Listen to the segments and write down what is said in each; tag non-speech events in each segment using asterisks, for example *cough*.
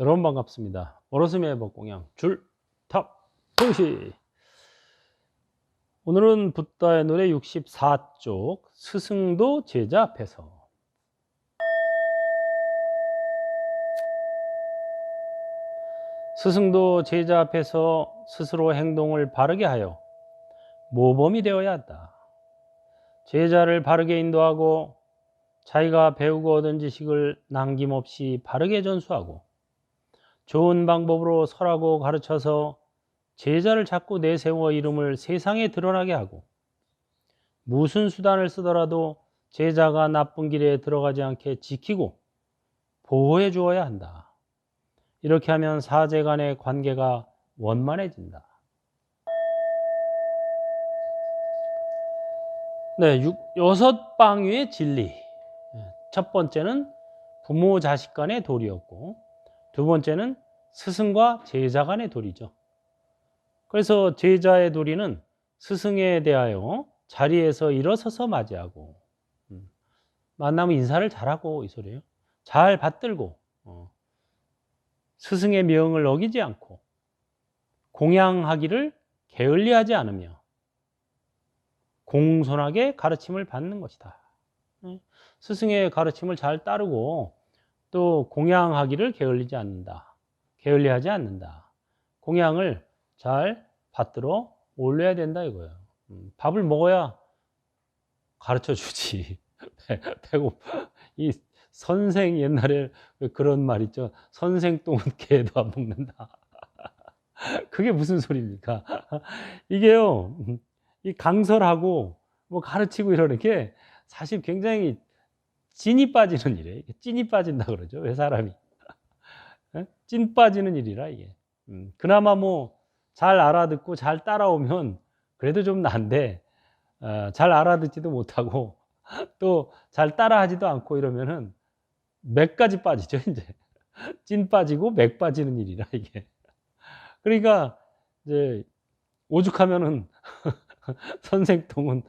여러분 반갑습니다. 오로스의 법공양 줄탑 동시 오늘은 붓다의 노래 64쪽 스승도 제자 앞에서 스승도 제자 앞에서 스스로 행동을 바르게 하여 모범이 되어야 한다. 제자를 바르게 인도하고 자기가 배우고 얻은 지식을 남김없이 바르게 전수하고 좋은 방법으로 설하고 가르쳐서 제자를 자꾸 내세워 이름을 세상에 드러나게 하고 무슨 수단을 쓰더라도 제자가 나쁜 길에 들어가지 않게 지키고 보호해 주어야 한다. 이렇게 하면 사제 간의 관계가 원만해진다. 네, 육, 여섯 방위의 진리. 첫 번째는 부모 자식 간의 도리였고, 두 번째는 스승과 제자 간의 도리죠. 그래서 제자의 도리는 스승에 대하여 자리에서 일어서서 맞이하고, 음, 만나면 인사를 잘하고, 이 소리예요. 잘 받들고, 어, 스승의 명을 어기지 않고, 공양하기를 게을리하지 않으며, 공손하게 가르침을 받는 것이다. 스승의 가르침을 잘 따르고 또 공양하기를 게을리지 않는다. 게을리하지 않는다. 공양을 잘 받들어 올려야 된다 이거예요. 음, 밥을 먹어야 가르쳐 주지. *laughs* 배고 이 선생 옛날에 그런 말 있죠. 선생 똥은 개도 안 먹는다. *laughs* 그게 무슨 소리입니까? *laughs* 이게요. 이 강설하고 뭐 가르치고 이러는 게 사실 굉장히 진이 빠지는 일이에요. 찐이 빠진다 그러죠. 왜 사람이 찐 빠지는 일이라 이게. 음, 그나마 뭐 잘 알아듣고 잘 따라오면 그래도 좀 난데 어, 잘 알아듣지도 못하고 *laughs* 또 잘 따라하지도 않고 이러면은 맥까지 빠지죠. *laughs* 이제 찐 빠지고 맥 빠지는 일이라 이게. 그러니까 이제 오죽하면은 *laughs* 선생똥은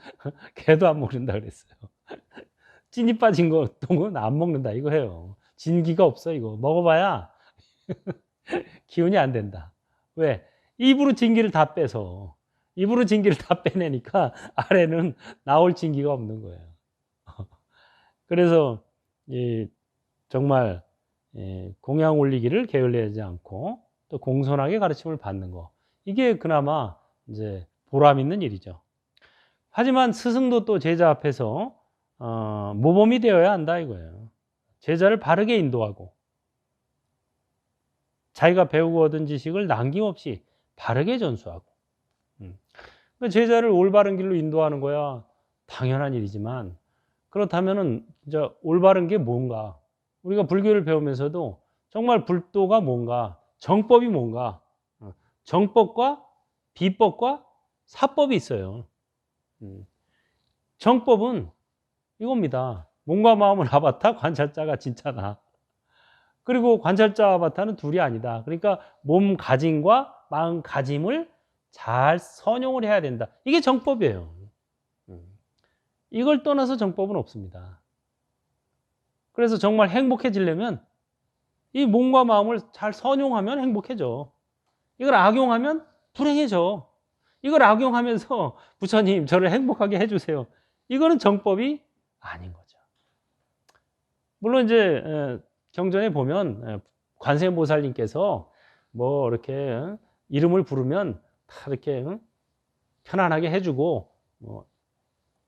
개도 안 먹는다 그랬어요. 찐이 빠진 거 똥은 안 먹는다 이거 해요. 진기가 없어 이거 먹어봐야 *laughs* 기운이 안 된다. 왜? 입으로 진기를 다 빼서 입으로 진기를 다 빼내니까 *laughs* 아래는 나올 진기가 없는 거예요. *laughs* 그래서 이 정말 이 공양 올리기를 게을리하지 않고 또 공손하게 가르침을 받는 거 이게 그나마 이제 보람 있는 일이죠. 하지만 스승도 또 제자 앞에서 어, 모범이 되어야 한다 이거예요. 제자를 바르게 인도하고 자기가 배우고 얻은 지식을 남김없이 바르게 전수하고 음. 그 제자를 올바른 길로 인도하는 거야 당연한 일이지만 그렇다면은 이제 올바른 게 뭔가 우리가 불교를 배우면서도 정말 불도가 뭔가 정법이 뭔가 어, 정법과 비법과 사법이 있어요. 음. 정법은 이겁니다. 몸과 마음은 *laughs* 아바타, 관찰자가 진짜다. 그리고 관찰자 아바타는 둘이 아니다. 그러니까 몸 가짐과 마음 가짐을 잘 선용을 해야 된다. 이게 정법이에요. 음. 이걸 떠나서 정법은 없습니다. 그래서 정말 행복해지려면 이 몸과 마음을 잘 선용하면 행복해져. 이걸 악용하면 불행해져. 이걸 악용하면서 *laughs* 부처님 저를 행복하게 해주세요. 이거는 정법이 아닌 거죠. 물론 이제 경전에 보면 관세음보살님께서 뭐 이렇게 이름을 부르면 다 이렇게 편안하게 해주고 뭐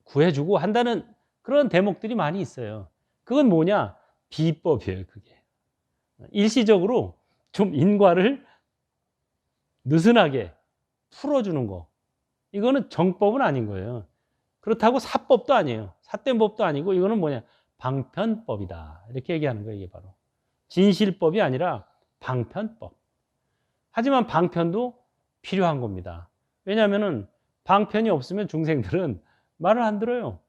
구해주고 한다는 그런 대목들이 많이 있어요. 그건 뭐냐? 비법이에요, 그게. 일시적으로 좀 인과를 느슨하게 풀어주는 거. 이거는 정법은 아닌 거예요. 그렇다고 사법도 아니에요. 사된 법도 아니고 이거는 뭐냐? 방편법이다. 이렇게 얘기하는 거예요, 이게 바로. 진실법이 아니라 방편법. 하지만 방편도 필요한 겁니다. 왜냐하면은 방편이 없으면 중생들은 말을 안 들어요.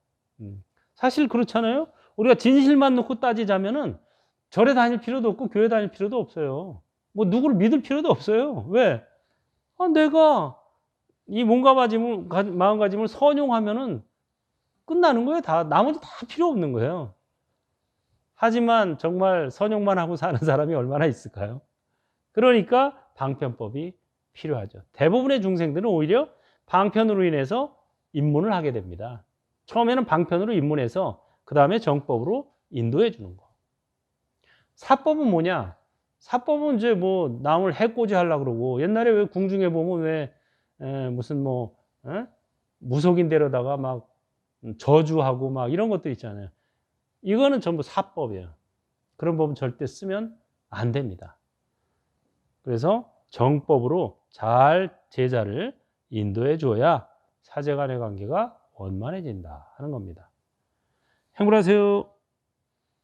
음. 사실 그렇잖아요. 우리가 진실만 놓고 따지자면은 절에 다닐 필요도 없고 교회 다닐 필요도 없어요. 뭐 누구를 믿을 필요도 없어요. 왜? 아, 내가 이 몸과 마짐을, 마음가짐을 선용하면은 끝나는 거예요. 다 나머지 다 필요 없는 거예요. 하지만 정말 선용만 하고 사는 사람이 얼마나 있을까요? 그러니까 방편법이 필요하죠. 대부분의 중생들은 오히려 방편으로 인해서 입문을 하게 됩니다. 처음에는 방편으로 입문해서 그 다음에 정법으로 인도해 주는 거. 사법은 뭐냐? 사법은 이제 뭐 남을 해코지 하려고 그러고 옛날에 왜 궁중에 보면 왜 에, 무슨 뭐 에? 무속인 데려다가 막 저주하고 막 이런 것들 있잖아요. 이거는 전부 사법이에요. 그런 법은 절대 쓰면 안 됩니다. 그래서 정법으로 잘 제자를 인도해 줘야 사제 간의 관계가 원만해진다 하는 겁니다. 행복하세요.